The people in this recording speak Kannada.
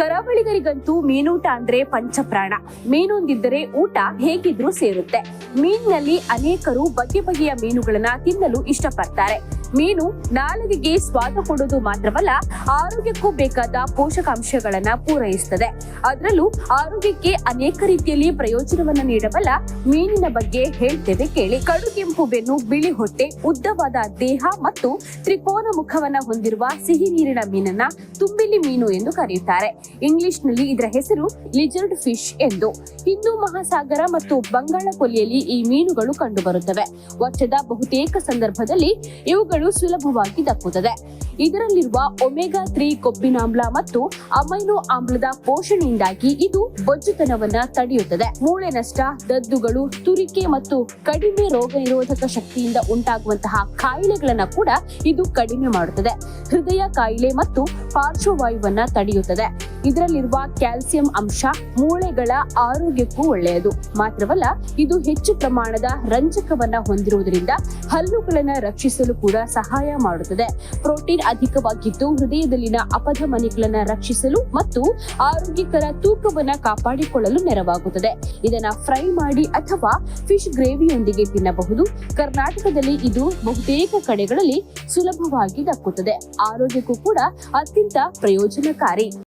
ಕರಾವಳಿಗರಿಗಂತೂ ಮೀನೂಟ ಅಂದ್ರೆ ಪಂಚಪ್ರಾಣ. ಮೀನೊಂದಿದ್ದರೆ ಊಟ ಹೇಗಿದ್ರೂ ಸೇರುತ್ತೆ. ಮೀನಿನಲ್ಲಿ ಅನೇಕರು ಬಗೆ ಬಗೆಯ ಮೀನುಗಳನ್ನ ತಿನ್ನಲು ಇಷ್ಟಪಡ್ತಾರೆ. ಮೀನು ನಾಲಿಗೆಗೆ ಸ್ವಾದ ಕೊಡೋದು ಮಾತ್ರವಲ್ಲ, ಆರೋಗ್ಯಕ್ಕೂ ಬೇಕಾದ ಪೋಷಕಾಂಶಗಳನ್ನ ಪೂರೈಸುತ್ತದೆ. ಅದರಲ್ಲೂ ಆರೋಗ್ಯಕ್ಕೆ ಅನೇಕ ರೀತಿಯಲ್ಲಿ ಪ್ರಯೋಜನವನ್ನ ನೀಡಬಲ್ಲ ಮೀನಿನ ಬಗ್ಗೆ ಹೇಳ್ತೇವೆ ಕೇಳಿ. ಕಡುಗೆಂಪು ಬೆನ್ನು, ಬಿಳಿ ಹೊಟ್ಟೆ, ಉದ್ದವಾದ ದೇಹ ಮತ್ತು ತ್ರಿಕೋನ ಮುಖವನ್ನ ಹೊಂದಿರುವ ಸಿಹಿ ನೀರಿನ ಮೀನನ್ನ ತುಂಬಿಲಿ ಮೀನು ಎಂದು ಕರೆಯುತ್ತಾರೆ. ಇಂಗ್ಲಿಷ್ನಲ್ಲಿ ಇದರ ಹೆಸರು ಲಿಜರ್ಡ್ ಫಿಶ್ ಎಂದು. ಹಿಂದೂ ಮಹಾಸಾಗರ ಮತ್ತು ಬಂಗಾಳ ಕೊಲ್ಲಿಯಲ್ಲಿ ಈ ಮೀನುಗಳು ಕಂಡುಬರುತ್ತವೆ. ವರ್ಷದ ಬಹುತೇಕ ಸಂದರ್ಭದಲ್ಲಿ ಇವುಗಳು ಸುಲಭವಾಗಿ ದಕ್ಕುತ್ತದೆ. ಇದರಲ್ಲಿರುವ ಒಮೆಗಾ ತ್ರೀ ಕೊಬ್ಬಿನಾಮ್ಲ ಮತ್ತು ಅಮೈನೋ ಆಮ್ಲದ ಪೋಷಣೆಯಿಂದಾಗಿ ಇದು ಬೊಜ್ಜುತನವನ್ನ ತಡೆಯುತ್ತದೆ. ಮೂಳೆ ನಷ್ಟ, ದದ್ದುಗಳು, ತುರಿಕೆ ಮತ್ತು ಕಡಿಮೆ ರೋಗ ನಿರೋಧಕ ಶಕ್ತಿಯಿಂದ ಉಂಟಾಗುವಂತಹ ಕಾಯಿಲೆಗಳನ್ನ ಕೂಡ ಇದು ಕಡಿಮೆ ಮಾಡುತ್ತದೆ. ಹೃದಯ ಕಾಯಿಲೆ ಮತ್ತು ಪಾರ್ಶ್ವವಾಯುವನ್ನ ತಡೆಯುತ್ತದೆ. ಇದರಲ್ಲಿರುವ ಕ್ಯಾಲ್ಸಿಯಂ ಅಂಶ ಮೂಳೆಗಳ ಆರೋಗ್ಯಕ್ಕೂ ಒಳ್ಳೆಯದು. ಮಾತ್ರವಲ್ಲ, ಇದು ಹೆಚ್ಚು ಪ್ರಮಾಣದ ರಂಜಕವನ್ನ ಹೊಂದಿರುವುದರಿಂದ ಹಲ್ಲುಗಳನ್ನ ರಕ್ಷಿಸಲು ಕೂಡ ಸಹಾಯ ಮಾಡುತ್ತದೆ. ಪ್ರೋಟೀನ್ ಅಧಿಕವಾಗಿದ್ದು, ಹೃದಯದಲ್ಲಿನ ಅಪಧಮನಿಗಳನ್ನ ರಕ್ಷಿಸಲು ಮತ್ತು ಆರೋಗ್ಯಕರ ತೂಕವನ್ನ ಕಾಪಾಡಿಕೊಳ್ಳಲು ನೆರವಾಗುತ್ತದೆ. ಇದನ್ನ ಫ್ರೈ ಮಾಡಿ ಅಥವಾ ಫಿಶ್ ಗ್ರೇವಿಯೊಂದಿಗೆ ತಿನ್ನಬಹುದು. ಕರ್ನಾಟಕದಲ್ಲಿ ಇದು ಬಹುತೇಕ ಕಡೆಗಳಲ್ಲಿ ಸುಲಭವಾಗಿ ದಕ್ಕುತ್ತದೆ. ಆರೋಗ್ಯಕ್ಕೂ ಕೂಡ ಅತ್ಯಂತ ಪ್ರಯೋಜನಕಾರಿ.